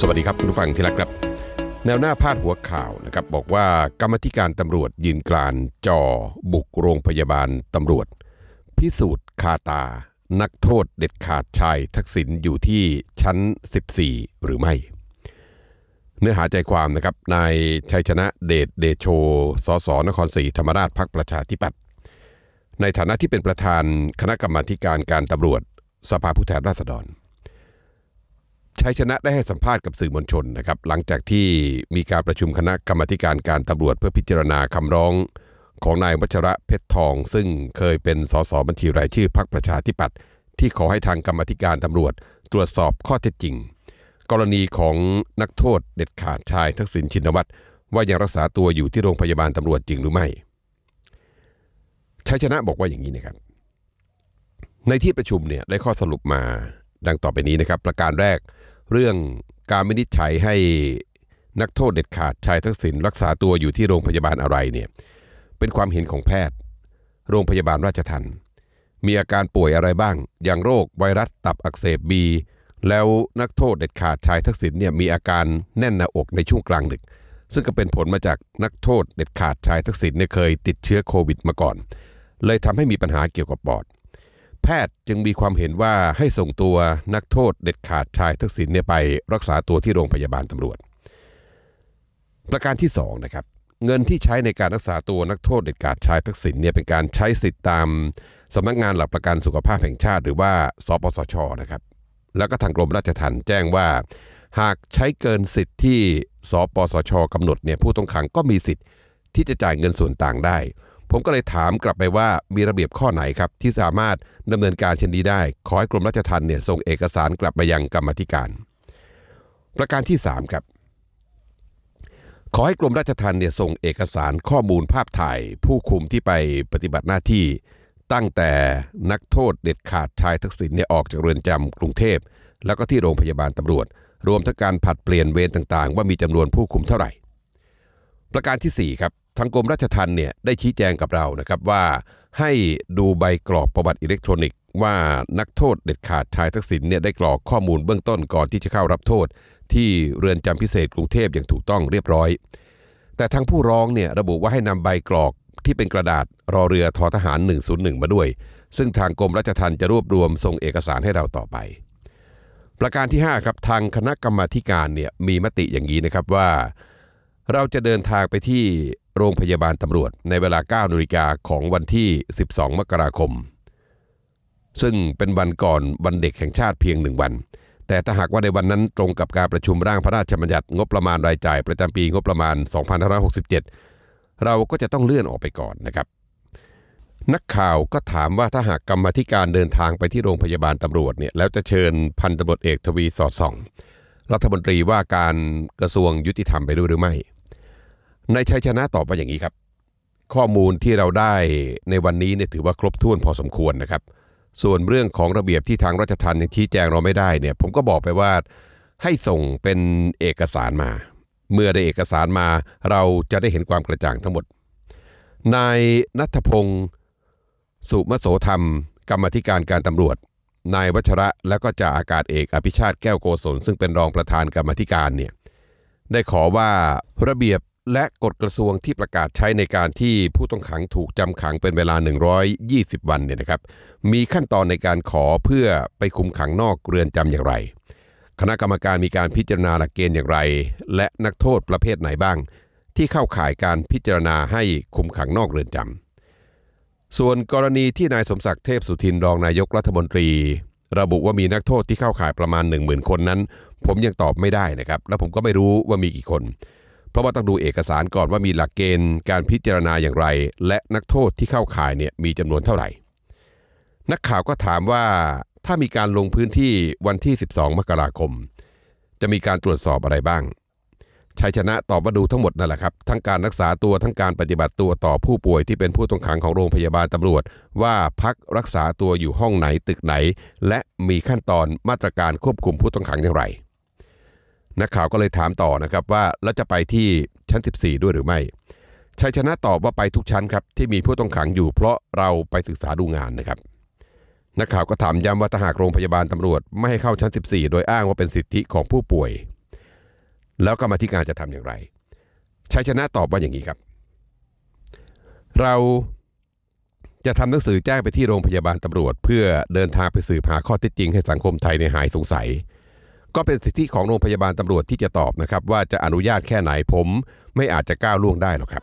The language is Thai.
สวัสดีครับคุณผู้ฟังที่รักครับ แนวหน้าพาดหัวข่าวนะครับบอกว่ากรรมธิการตำรวจยืนกรานจอบุกโรงพยาบาลตำรวจ พิสูจน์คาตา นักโทษเด็ดขาดชายทักษิณอยู่ที่ชั้น 14 หรือไม่ เนื้อหาใจความนะครับนายชัยชนะเดชเดโชสสนครศรีธรรมราชพักประชาธิปัตย์ในฐานะที่เป็นประธานคณะกรรมาการการตำรวจ สภาผู้แทนราษฎร ชัยชนะได้ให้สัมภาษณ์กับสื่อมวลชนนะครับหลังจากที่มีการประชุมคณะกรรมการการตำรวจเพื่อพิจารณาคำร้องของนายวัชระเพชรทอง ซึ่งเคยเป็นสสบัญชีรายชื่อพรรคประชาธิปัตย์ที่ขอให้ทางกรรมธิการตำรวจตรวจสอบข้อเท็จจริง กรณีของนักโทษเด็ดขาดชายทักษิณชินวัตรว่ายังรักษาตัวอยู่ที่โรงพยาบาลตำรวจจริงหรือไม่ชัยชนะบอกว่าอย่างนี้นะครับ ในที่ประชุมเนี่ยได้ข้อสรุปมาดังต่อไปนี้นะครับ ประการแรก เรื่องการวินิจฉัยให้นักโทษเด็ดขาดชายทักษิณรักษาตัวอยู่ที่โรงพยาบาลอะไรเนี่ยเป็นความเห็นของแพทย์ โรงพยาบาลราชทันมีอาการป่วยอะไรบ้าง อย่างโรคไวรัสตับอักเสบบีแล้วนักโทษเด็ดขาดชายทักษิณเนี่ยมีอาการแน่นหน้าอกในช่วงกลางดึก ซึ่งก็เป็นผลมาจากนักโทษเด็ดขาดชายทักษิณเนี่ยเคยติดเชื้อโควิดมาก่อน เลยทำให้มีปัญหาเกี่ยวกับปอด แพทย์จึงมีความเห็นว่าให้ส่งตัวนักโทษเด็ดขาดชายทักษิณเนี่ยไปรักษาตัวที่โรงพยาบาลตำรวจ ประการที่2นะครับเงินที่ใช้ในการรักษาตัวนักโทษเด็ดขาดชายทักษิณเนี่ยเป็นการใช้สิทธิ์ตามสำนักงานหลักประกันสุขภาพแห่งชาติ หรือว่าสปสชนะครับ แล้วก็ทางกรมราชทัณฑ์แจ้งว่า หากใช้เกินสิทธิ์ที่สปสชกำหนดเนี่ยผู้ต้องขังก็มีสิทธิ์ที่จะจ่ายเงินส่วนต่างได้ ผมก็เลยถามกลับไปว่ามีระเบียบข้อไหนครับ ที่สามารถดำเนินการเช่นนี้ได้ ขอให้กรมราชทัณฑ์เนี่ยส่งเอกสารกลับมายังกรรมธิการ ประการที่ 3 ครับ ขอให้กรมราชทัณฑ์เนี่ยส่งเอกสารข้อมูลภาพถ่าย ผู้คุมที่ไปปฏิบัติหน้าที่ ตั้งแต่นักโทษเด็ดขาดชายทักษิณเนี่ยออกจากเรือนจำกรุงเทพ แล้วก็ที่โรงพยาบาลตำรวจ รวมทั้งการผัดเปลี่ยนเวรต่างๆ ว่ามีจำนวนผู้คุมเท่าไหร่ ประการทีสี่4ครับ ทางกรมราชทัณฑ์เนี่ยได้ชี้แจงกับเรานะครับว่า ให้ดูใบกรอกประวัติอิเล็กทรอนิกส์ว่านักโทษเด็ดขาดชายทักษิณเนี่ยได้กรอกข้อมูลเบื้องต้นก่อนที่จะเข้ารับโทษ ที่เรือนจำพิเศษกรุงเทพอย่างถูกต้องเรียบร้อย แต่ทางผู้ร้องเนี่ยระบุว่าให้นำใบกรอกที่เป็นกระดาษรอเรือทอทหาร 101 มาด้วย ซึ่งทางกรมราชทัณฑ์จะรวบรวมส่งเอกสารให้เราต่อไป ประการที่ 5 ครับทางคณะกรรมาการเนี่ยมีมติอย่างนี้นะครับว่า เราจะเดินทางไปที่ โรงพยาบาลตำรวจในเวลา9นาฬิกาของวันที่ 12 มกราคม ซึ่งเป็นวันก่อนวันเด็กแห่งชาติเพียงหนึ่งวัน แต่ถ้าหากว่าในวันนั้นตรงกับการประชุมร่างพระราชบัญญัติงบประมาณรายจ่ายประจำปีงบประมาณ 2567 เราก็จะต้องเลื่อนออกไปก่อนนะครับนักข่าวก็ถามว่าถ้าหากกรรมธิการเดินทางไปที่โรงพยาบาลตำรวจเนี่ยแล้วจะเชิญพันตำรวจเอกทวีสอดส่อง รัฐมนตรีว่าการกระทรวงยุติธรรมไปด้วยหรือไม่ ในชัยชนะตอบว่าอย่างนี้ครับ ข้อมูลที่เราได้ในวันนี้เนี่ยถือว่าครบถ้วนพอสมควรนะครับ ส่วนเรื่องของระเบียบที่ทางราชทัณฑ์ยังชี้แจงเราไม่ได้เนี่ย ผมก็บอกไปว่าให้ส่งเป็นเอกสารมา เมื่อได้เอกสารมาเราจะได้เห็นความกระจ่างทั้งหมด นายนัทพงศ์สุมโสธรรม กรรมธิการการตำรวจ นายวัชระและก็จ่าอากาศเอกอภิชาติแก้วโกศลซึ่งเป็นรองประธานกรรมธิการเนี่ยได้ขอว่าระเบียบ และกฎกระทรวงที่ประกาศใช้ในการที่ผู้ต้องขังถูกจำขังเป็นเวลา 120 วันเนี่ยนะครับ มีขั้นตอนในการขอเพื่อไปคุมขังนอกเรือนจำอย่างไร คณะกรรมการมีการพิจารณาหลักเกณฑ์อย่างไร และนักโทษประเภทไหนบ้าง ที่เข้าข่ายการพิจารณาให้คุมขังนอกเรือนจำส่วนกรณีที่นายสมศักดิ์เทพสุทินรองนายกรัฐมนตรี ระบุว่ามีนักโทษที่เข้าข่ายประมาณ 10,000 คนนั้น ผมยังตอบไม่ได้นะครับ และผมก็ไม่รู้ว่ามีกี่คน ราะว่าต้องดูเอกสารก่อนว่ามีหลักเกณฑ์การพิจารณาอย่างไร และนักโทษที่เข้าข่ายเนี่ยมีจำนวนเท่าไหร่ นักข่าวก็ถามว่าถ้ามีการลงพื้นที่วันที่ 12 มกราคม จะมีการตรวจสอบอะไรบ้างชัยชนะตอบว่าดูทั้งหมดนั่นแหละครับ ทั้งการรักษาตัวทั้งการปฏิบัติตัวต่อผู้ป่วยที่เป็นผู้ต้องขังของโรงพยาบาลตำรวจ ว่าพักรักษาตัวอยู่ห้องไหนตึกไหน และมีขั้นตอนมาตรการควบคุมผู้ต้องขังอย่างไร นักข่าวก็เลยถามต่อนะครับว่าแล้วจะไปที่ชั้น 14 ด้วยหรือไม่ชัยชนะตอบว่าไปทุกชั้นครับที่มีผู้ต้องขังอยู่ เพราะเราไปศึกษาดูงานนะครับ นักข่าวก็ถามย้ำว่าถ้าหากโรงพยาบาลตำรวจ ไม่ให้เข้าชั้น 14 โดยอ้างว่าเป็นสิทธิของผู้ป่วย แล้วกรรมาธิการจะทำอย่างไรชัยชนะตอบว่าอย่างนี้ครับ เราจะทำหนังสือแจ้งไปที่โรงพยาบาลตำรวจ เพื่อเดินทางไปสืบหาข้อเท็จจริงให้สังคมไทยในหายสงสัย ก็เป็นสิทธิของโรงพยาบาลตำรวจที่จะตอบนะครับว่าจะอนุญาตแค่ไหนผมไม่อาจจะก้าวล่วงได้หรอกครับ